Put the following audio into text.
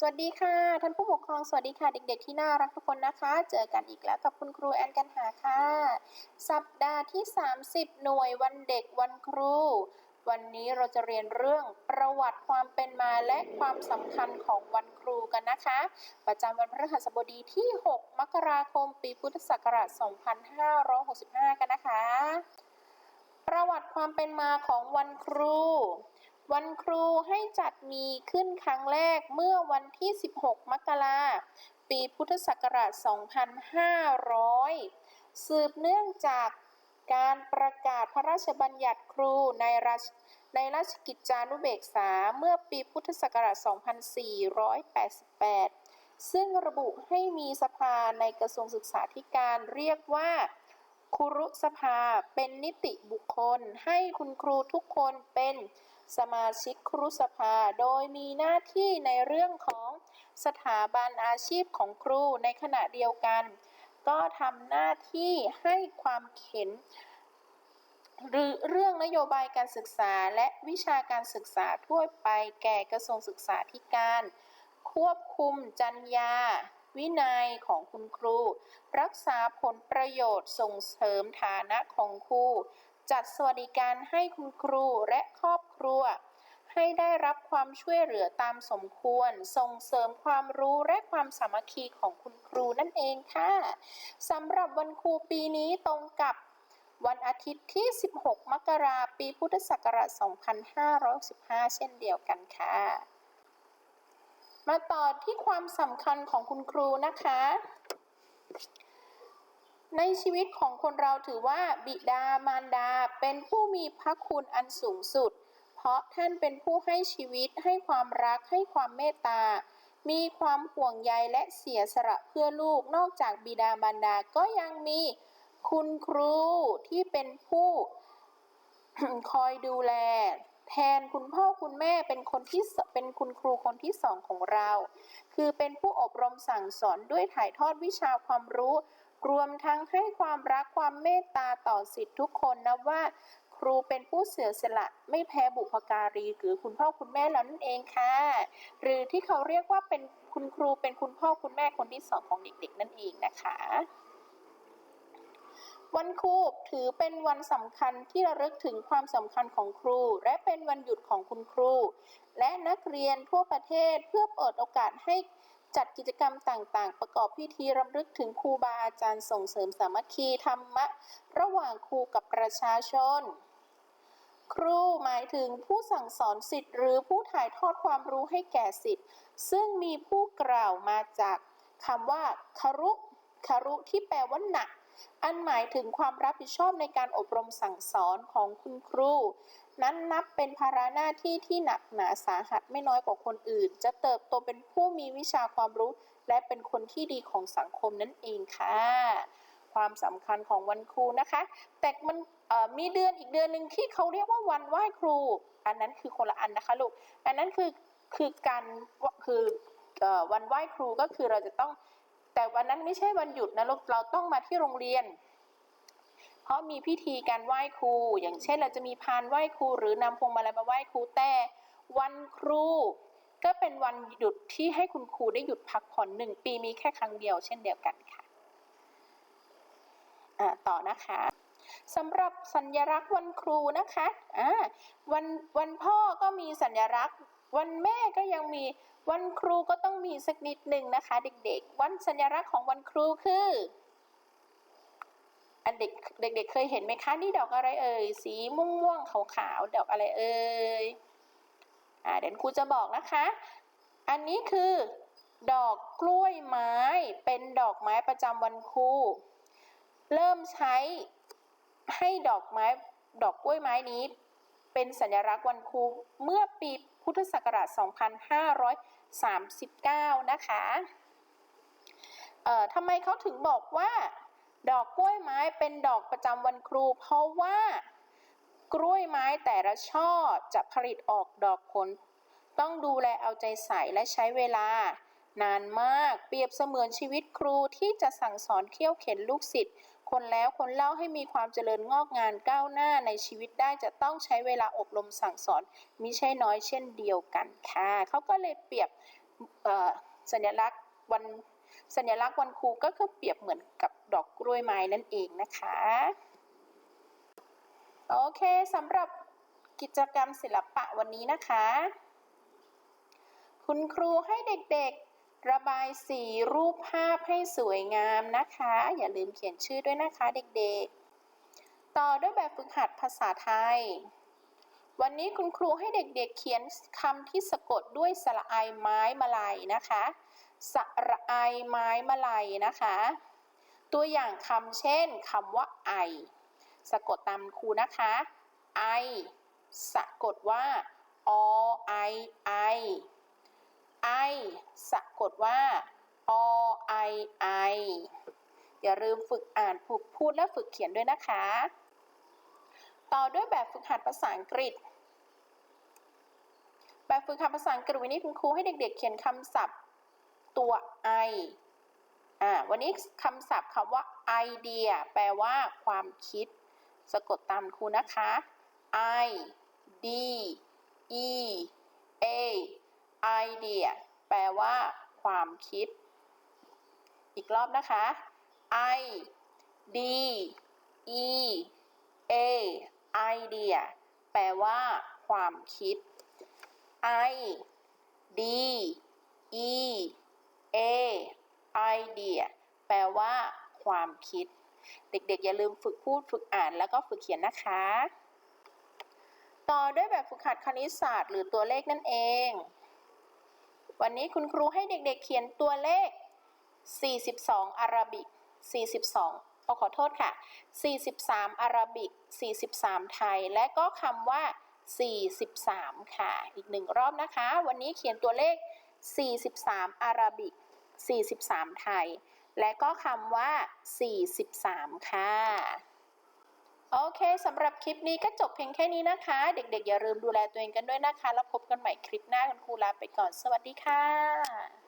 สวัสดีค่ะ ท่านผู้ปกครองสวัสดีค่ะ เด็กๆ ที่น่ารักทุกคนนะคะ เจอกันอีกแล้วกับคุณครูแอนกันหาค่ะ สัปดาห์ที่ 30 หน่วยวันเด็กวันครู วันนี้เราจะเรียนเรื่องประวัติความเป็นมาและความสำคัญของวันครูกันนะคะ ประจำวันพฤหัสบดีที่ 6 มกราคม ปีพุทธศักราช 2565 กันนะคะ ประวัติความเป็นมาของวันครู วันครูให้จัดมีขึ้นครั้งแรกเมื่อวันที่ 16 มกราปีพุทธศักราช 2500 สืบเนื่องจากการประกาศพระราชบัญญัติครูในราชในราชกิจจานุเบกษาเมื่อปีพุทธศักราช 2488 ซึ่งระบุให้มีสภาในกระทรวงศึกษาธิการเรียกว่าครุสภาเป็นนิติบุคคล ให้คุณครูทุกคนเป็น สมาชิกครุสภา โดยมีหน้าที่ในเรื่องของสถาบันอาชีพของครูในขณะเดียวกัน ก็ทำหน้าที่ให้ความเข็นหรือเรื่องนโยบายการศึกษาและวิชาการศึกษาทั่วไปแก่กระทรวงศึกษาธิการ ควบคุมจรรยา วินัยของคุณครู รักษาผลประโยชน์ส่งเสริมฐานะของครู จัดสวัสดิการให้คุณครูและครอบครัว ให้ได้รับความช่วยเหลือตามสมควร ส่งเสริมความรู้และความสามัคคีของคุณครูนั่นเองค่ะสำหรับวันครูปีนี้ตรงกับวันอาทิตย์ที่ 16 มกราปีพุทธศักราช 2515เช่นเดียวกันค่ะ มาต่อที่ความสำคัญของคุณครูนะคะ ในชีวิตของคนเราถือว่าบิดามารดาเป็นผู้มีพระคุณอันสูงสุด เพราะท่านเป็นผู้ให้ชีวิตให้ความรักให้ความเมตตา มีความห่วงใยและเสียสละเพื่อลูกนอกจากบิดามารดาก็ยังมีคุณครูที่เป็นผู้คอยดูแล แทนคุณพ่อคุณแม่เป็นคนที่เป็นคุณครูคนที่สองของเรา คือเป็นผู้อบรมสั่งสอนด้วยถ่ายทอดวิชาความรู้ รวมทั้งให้ความรักความเมตตาต่อสิทธิทุกคนนะว่า ครูเป็นผู้เสียสละไม่แพ้บุพการีหรือคุณพ่อคุณแม่แล้วนั่นเองค่ะ หรือที่เขาเรียกว่าเป็นคุณครูเป็นคุณพ่อคุณแม่คนที่สองของเด็กๆ นั่นเองนะคะวันครูถือเป็นวันสำคัญที่ระลึกถึงความสำคัญของครู และเป็นวันหยุดของคุณครู และนักเรียนทั่วประเทศเพื่อเปิดโอกาสให้ จัดกิจกรรมต่างๆ ประกอบพิธีรำลึกถึงครูบาอาจารย์ส่งเสริมสามัคคีธรรมะ ระหว่างครูกับประชาชน ครูหมายถึงผู้สั่งสอนสิทธิ์หรือผู้ถ่ายทอดความรู้ให้แก่สิทธิ์ ซึ่งมีผู้กล่าวมาจากคำว่าคารุคารุที่แปลว่าหนัก อันหมายถึงความรับผิดชอบในการอบรมสั่งสอนของคุณครู นั้นนับเป็นภาระหน้าที่ที่หนักหนาสาหัสไม่น้อยกว่าคนอื่น จะเติบโตเป็นผู้มีวิชาความรู้ และเป็นคนที่ดีของสังคมนั่นเองค่ะ ความสำคัญของวันครูนะคะ แต่มันมีเดือนอีกเดือนหนึ่งที่เขาเรียกว่าวันไหว้ครู อันนั้นคือคนละอันนะคะลูก อันนั้นคือคือการคืออวันไหว้ครูก็คือเราจะต้อง แต่วันนั้นไม่ใช่วันหยุดนะลูกเราต้องมาที่โรงเรียน เพราะมีพิธีการไหว้ครู อย่างเช่นเราจะมีพานไหว้ครู หรือนำพวงมาลัยมาไหว้ครูแต่วันครู ก็เป็นวันหยุดที่ให้คุณครูได้หยุดพักผ่อนหนึ่งปีมีแค่ครั้งเดียว เช่นเดียวกันค่ะ อ่าต่อนะคะ สำหรับสัญลักษณ์วันครูนะคะอ่าวันวันพ่อก็มีสัญลักษณ์วันแม่ก็ยังมีวันครูก็ต้องมีสักนิดหนึ่งนะคะ เด็กๆ วันสัญลักษณ์ของวันครูคืออันเด็กเด็กๆเคยเห็นไหมคะนี่ดอกอะไรเอ่ยสีม่วงม่วงๆขาวๆดอกอะไรเอ่ยอ่าเดี๋ยวครูจะบอกนะคะ อันนี้คือ ดอกกล้วยไม้เป็นดอกไม้ประจำวันครูเริ่มใช้ ให้ดอกไม้ดอกกล้วยไม้นี้ เป็นสัญลักษณ์วันครูเมื่อปีพุทธศักราช 2539 นะคะเอ่อทำไมเขาถึงบอกว่า ดอกกล้วยไม้เป็นดอกประจำวันครู เพราะว่ากล้วยไม้แต่ละช่อจะผลิตออกดอกผล ต้องดูแลเอาใจใส่และใช้เวลา นานมากเปรียบเสมือนชีวิตครูที่จะสั่งสอนเขี่ยวเข็นลูกศิษย์ คนแล้วคนเล่าให้มีความเจริญงอกงานก้าวหน้าในชีวิตได้จะต้องใช้เวลาอบรมสั่งสอนมิใช่น้อยเช่นเดียวกันค่ะเขาก็เลยเปรียบสัญลักษณ์วันสัญลักษณ์วันครูก็คือเปรียบเหมือนกับดอกกล้วยไม้นั่นเองนะคะโอเคสำหรับกิจกรรมศิลปะวันนี้นะคะ คุณครูให้เด็กๆ ระบายสีรูปภาพให้สวยงามนะคะ อย่าลืมเขียนชื่อด้วยนะคะเด็กๆ ต่อด้วยแบบฝึกหัดภาษาไทย วันนี้คุณครูให้เด็กๆเขียนคำที่สะกดด้วยสระไอไม้มาลัยนะคะ สระไอไม้มาลัยนะคะ ตัวอย่างคำเช่นคำว่าไอ สะกดตามครูนะคะ ไอ สะกดว่าออ ไอ ดว่าอไอไออย่าลืมฝึกอ่านฝึกพูดและฝึกเขียนด้วยนะคะ ต่อด้วยแบบฝึกหัดภาษาอังกฤษ แบบฝึกหัดภาษาอังกฤษวันนี้คุณครูให้เด็ก ๆ เขียนคำศัพท์ตัว i อ่าวันนี้คำศัพท์คำว่า idea แปลว่าความคิด สะกดตามครูนะคะ i d e a idea แปลว่า ความคิด อีกรอบนะคะ i d e a idea แปลว่าความคิด i d e a idea แปลว่าความคิด เด็กๆ อย่าลืมฝึกพูดฝึกอ่านแล้วก็ฝึกเขียนนะคะ ต่อด้วยแบบฝึกหัดคณิตศาสตร์ หรือตัวเลขนั่นเอง วันนี้คุณครูให้เด็กๆเขียนตัวเลข 42อาราบิก 42ขอขอโทษค่ะ 43อาราบิก 43 ไทย และก็คำว่า 43 ค่ะ อีกหนึ่งรอบนะคะ วันนี้เขียนตัวเลข 43อาราบิก 43 ไทย และก็คำว่า 43 ค่ะ โอเคสำหรับคลิปนี้ก็จบเพียงแค่นี้นะคะ เด็กๆ อย่าลืมดูแลตัวเองกันด้วยนะคะ แล้วพบกันใหม่คลิปหน้าคุณครูลาไปก่อนสวัสดีค่ะ